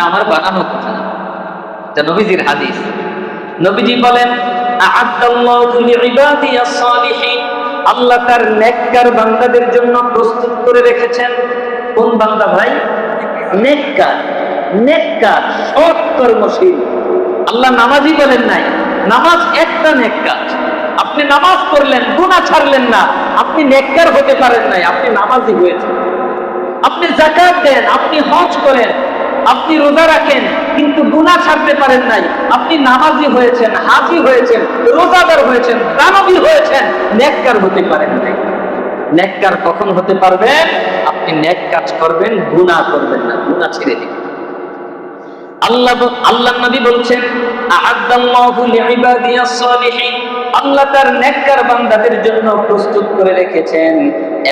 আমার বানানো কথা। এটা নবীজির হাদিস। নবীজি বলেন আল্লাহ তার নেককার বান্দাদের জন্য প্রস্তুত করে রেখেছেন। কোন বান্দা ভাই? নেককার। নেককার, সৎ কর্মশীল। আল্লাহ নামাজই বলেন নাই, নামাজ একটা নেককার। আপনি নামাজ পড়লেন, গুনাহ ছাড়লেন না। আপনি নেককার হতে পারেন নাই, আপনি নামাজই হয়েছেন। আপনি জাকাত দেন, আপনি হজ করেন। আপনি রোজা রাখেন, কিন্তু গুনাহ ছাড়তে পারেন নাই। আপনি নামাজি হয়েছেন, হাজি হয়েছেন, রোজাদার হয়েছেন দানবী হয়েছেন, নেককার হতে পারেন নাই। নেককার কখন হতে পারবেন? আপনি নেক কাজ করবেন, গুনাহ করবেন না, গুনাহ ছেড়ে দিবেন। আল্লাহ আল্লাহ নবী বলছেন আল্লাহ তার নেককার বান্দাদের জন্য প্রস্তুত করে রেখেছেন,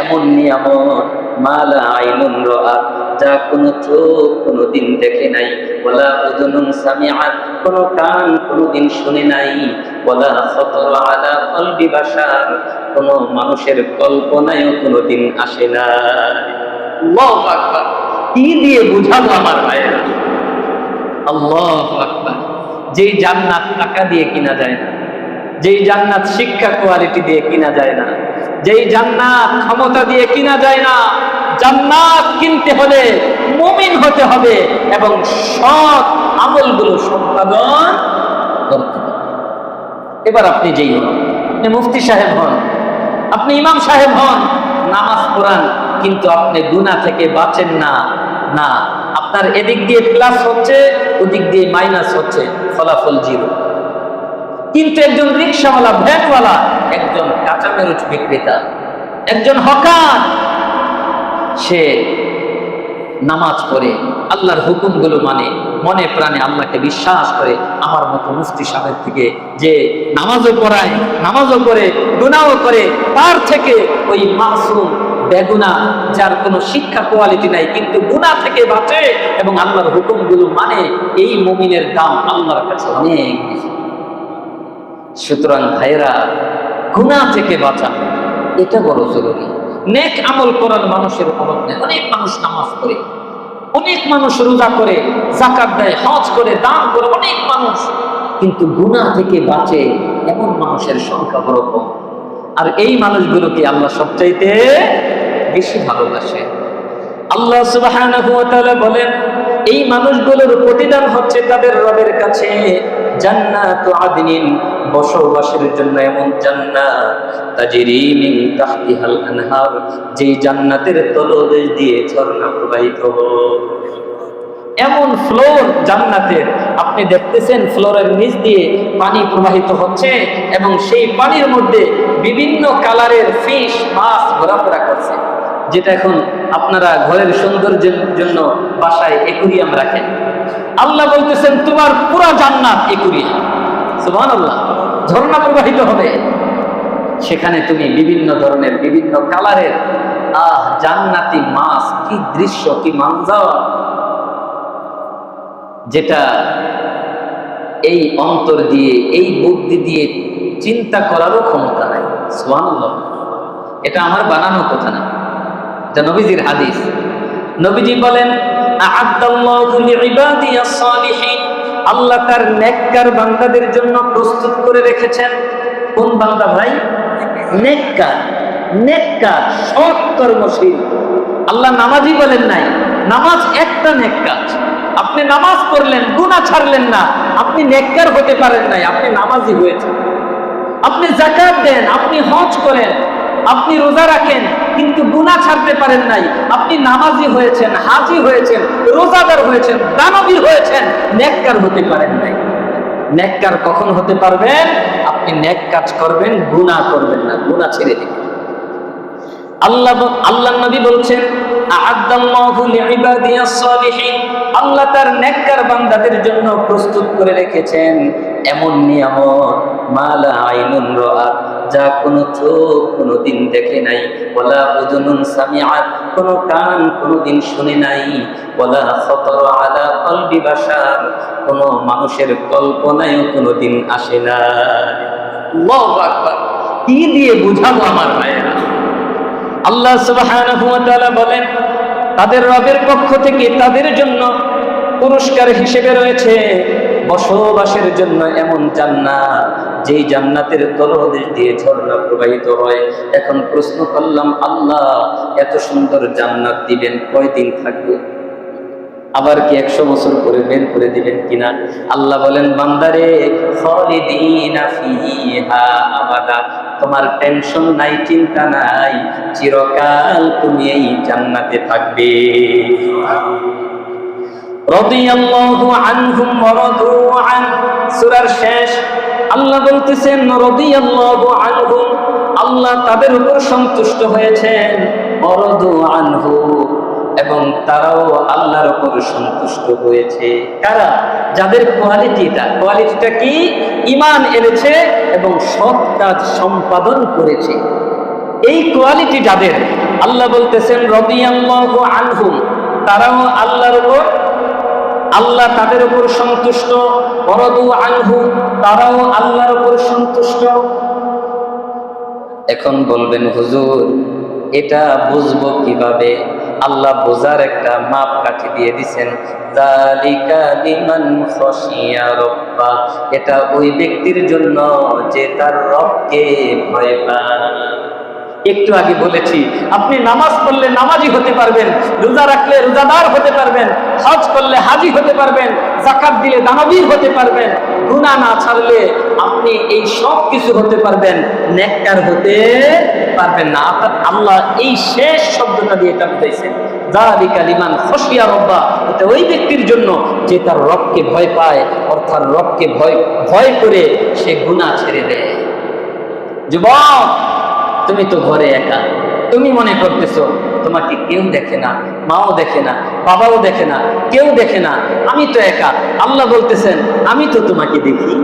এমন নিয়ামত, মালা আইনুন রাআত যা কোনো চোখ কোনোদিন দেখে নাই। ওয়ালা উযুনুন সামিআত, কোন কান কোনোদিন শুনে নাই। ওয়ালা খাতার আলা কলবি বাশার, কোন মানুষের কল্পনায়ও কোনোদিন আসে না কি দিয়ে বুঝাবো আমার ভাইয়েরা? আল্লাহ আকবার। জান্নাত টাকা দিয়ে কিনা যায় না, যেই জান্নাত শিক্ষা কোয়ালিটি দিয়ে কিনা যায় না, যেই জান্নাত ক্ষমতা দিয়ে কিনা যায় না জান্নাত কিনতে হলে মুমিন হতে হবে এবং সৎ আমলগুলো সম্পাদন করতে হবে। এবার আপনি যেই হন, আপনি মুফতি সাহেব হন, আপনি ইমাম সাহেব হন, নামাজ পড়ান, কিন্তু আপনি গুনাহ থেকে বাঁচেন না না, আপনার এদিক দিয়ে প্লাস হচ্ছে, ওদিক দিয়ে মাইনাস হচ্ছে, ফলাফল জিরো কিন্তু একজন রিক্সাওয়ালা ভ্যানওয়ালা, একজন কাঁচা মেরুচ বিক্রেতা, একজন হকার সে নামাজ পড়ে, আল্লাহর হুকুমগুলো মানে মনে প্রাণে আল্লাহকে বিশ্বাস করে। আমার মতো মুফতি সাহেব থেকে যে নামাজও পড়ায়, নামাজও করে গুনাও করে, তার থেকে ওই মাসুম বেগুনা, যার কোনো শিক্ষা কোয়ালিটি নাই, কিন্তু গুণা থেকে বাঁচে এবং আল্লাহর হুকুমগুলো মানে এই মমিনের দাম আল্লাহর কাছে অনেক সুতরাং ভাইরা গুণা থেকে বাঁচা, এটা বড় জরুরি। নেক আমল করার মানুষের অভাব নেই। অনেক মানুষ নামাজ পড়ে, অনেক মানুষ রোজা করে জাকাত দেয়, হজ করে, দান করে, অনেক মানুষ। কিন্তু গুনাহ থেকে বাঁচে এমন মানুষের সংখ্যা বড় কম। আর এই মানুষগুলোকে আল্লাহ সবচাইতে বেশি ভালোবাসে। আল্লাহ তাআলা বলেন, এই মানুষগুলোর প্রতিদান হচ্ছে তাদের রবের কাছে জান্নাতু আদনিন। বসবাসের জন্য এমন জান্নাত তাহতিহাল আনহার, যেই জান্নাতের তলদেশ দিয়ে ঝর্ণা প্রবাহিত এমন ফ্লোর জান্নাতের, আপনি দেখতেছেন ফ্লোরের নিচ দিয়ে পানি প্রবাহিত হচ্ছে এবং সেই পানির মধ্যে বিভিন্ন কালারের ফিশ, মাছ ঘোরাফেরা করছে, যেটা এখন আপনারা ঘরের সৌন্দর্যের জন্য বাসায় একুরিয়াম রাখেন। আল্লাহ বলতেছেন, তোমার পুরা জান্নাত একুরিয়াম। সুবহানাল্লাহ, ঝর্ণা প্রবাহিত হবে। সেখানে তুমি বিভিন্ন ধরনের, বিভিন্ন কালারের, আহ, জান্নাতি মাছ, কি দৃশ্য, কি মানজার, যেটা এই অন্তর দিয়ে, এই বুদ্ধি দিয়ে চিন্তা করারও ক্ষমতা নাই। সুবহানাল্লাহ। এটা আমার বানানো কথা না। এটা নবীজির হাদিস। নবীজি বলেন আল্লাহ তার নেককার বান্দাদের জন্য প্রস্তুত করে রেখেছেন। কোন বান্দা ভাই? নেককার নেককার, সৎ কর্মশীল। আল্লাহ নামাজই বলেন নাই, নামাজ একটা নেক কাজ আপনি নামাজ পড়লেন, গুনাহ ছাড়লেন না, আপনি নেককার হতে পারেন নাই, আপনি নামাজই হয়েছেন। আপনি জাকাত দেন, আপনি হজ করেন, আপনি রোজা রাখেন কিন্তু গুনাহ ছাড়তে পারেন নাই। আপনি নামাজি হয়েছেন, হাজি হয়েছেন, রোজাদার হয়েছেন দানবীর হয়েছেন, নেককার হতে পারেন নাই। নেককার কখন হতে পারবেন? আপনি নেক কাজ করবেন, গুনাহ করবেন না, গুনাহ ছেড়ে দিবেন। আল্লাহ আল্লাহ নবী বলছেন আল্লাহ তার নেককার বান্দাদের জন্য প্রস্তুত করে রেখেছেন, এমন নিয়ামত, মালা আইনুন যা কোনো চোখ কোনোদিন দেখে নাই। ওয়ালা উযুনুন সামিআত, কোনো কান কোনোদিন শুনে নাই। ওয়ালা খাতার আলা কলবি বাশার, কোনো মানুষের কল্পনায়ও কোনোদিন আসে না। কি দিয়ে বুঝাবো আমার ভাইয়েরা? আল্লাহ সুবহানাহু ওয়া তাআলা বলেন, তাদের রবের পক্ষ থেকে তাদের জন্য পুরস্কার হিসেবে রয়েছে বসবাসের জন্য এমন জান্নাত। যেই জান্নাতের তলদেশ দিয়ে ঝর্ণা প্রবাহিত হয়, এখন প্রশ্ন করলাম, আল্লাহ এত সুন্দর জান্নাত দিবেন, কয়দিন থাকবে? আবার কি একশো বছর করে বের করে দিবেন কিনা? আল্লাহ বলেন, বান্দারে তোমার টেনশন নাই, চিন্তা নাই, চিরকাল তুমি এই জান্নাতে থাকবে। রাদিয়াল্লাহু আনহুম ওয়া রাদু আন, সূরার শেষ আল্লাহ বলতেছেন, রাদিয়াল্লাহু আল্লাহ তাদের উপর সন্তুষ্ট হয়েছেন। এবং তারাও আল্লাহর উপর সন্তুষ্ট হয়েছে। কারা? যাদের কোয়ালিটিটা কোয়ালিটিটা কি? ইমান এনেছে এবং সৎ কাজ সম্পাদন করেছে। এই কোয়ালিটি যাদের, আল্লাহ বলতেছেন রবিয়াল্লাহু আনহুম তারাও আল্লাহর উপর আল্লাহ তাদের উপর সন্তুষ্ট বরদু আনহু, তারাও আল্লাহর উপর সন্তুষ্ট। এখন বলবেন, হুজুর, এটা বুঝব কীভাবে? আল্লাহ বোঝার একটা মাপ কাঠি দিয়ে দিছেন এটা ওই ব্যক্তির জন্য যে তার রবকে ভয় পায়। একটু আগে বলেছি, আপনি নামাজ পড়লে নামাজি হতে পারবেন, রোজা রাখলে রোজাদার হতে পারবেন, হজ করলে হাজি হতে পারবেন, জাকাত দিলে দানবীর হতে পারবেন, গুনাহ না ছাড়লে আপনি এই সব কিছু হতে পারবেন, নেককার হতে পারবেন না। অর্থাৎ আল্লাহ এই শেষ শব্দটা দিয়ে এটা বুঝাইছেন ওই ব্যক্তির জন্য যে তার রবকে ভয় পায়, অর্থাৎ রবকে ভয় ভয় করে সে গুনাহ ছেড়ে দেয়। যুবক তুমি তো ঘরে একা। তুমি মনে করতেছো, তোমাকে কেউ দেখে না, মাও দেখে না, বাবাও দেখে না, কেউ দেখে না, আমি তো একা। আল্লাহ বলতেছেন, আমি তো তোমাকে দেখি।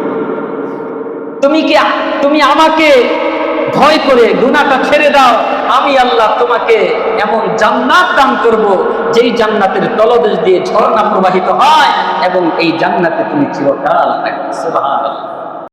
তুমি কি, তুমি আমাকে ভয় করে গুনাহটা ছেড়ে দাও? আমি আল্লাহ তোমাকে এমন জান্নাত দান করব, যেই জান্নাতের তলদেশ দিয়ে ঝর্ণা প্রবাহিত হয়, এবং এই জান্নাতে তুমি চিরকাল থাকবে। সুবহানাল্লাহ।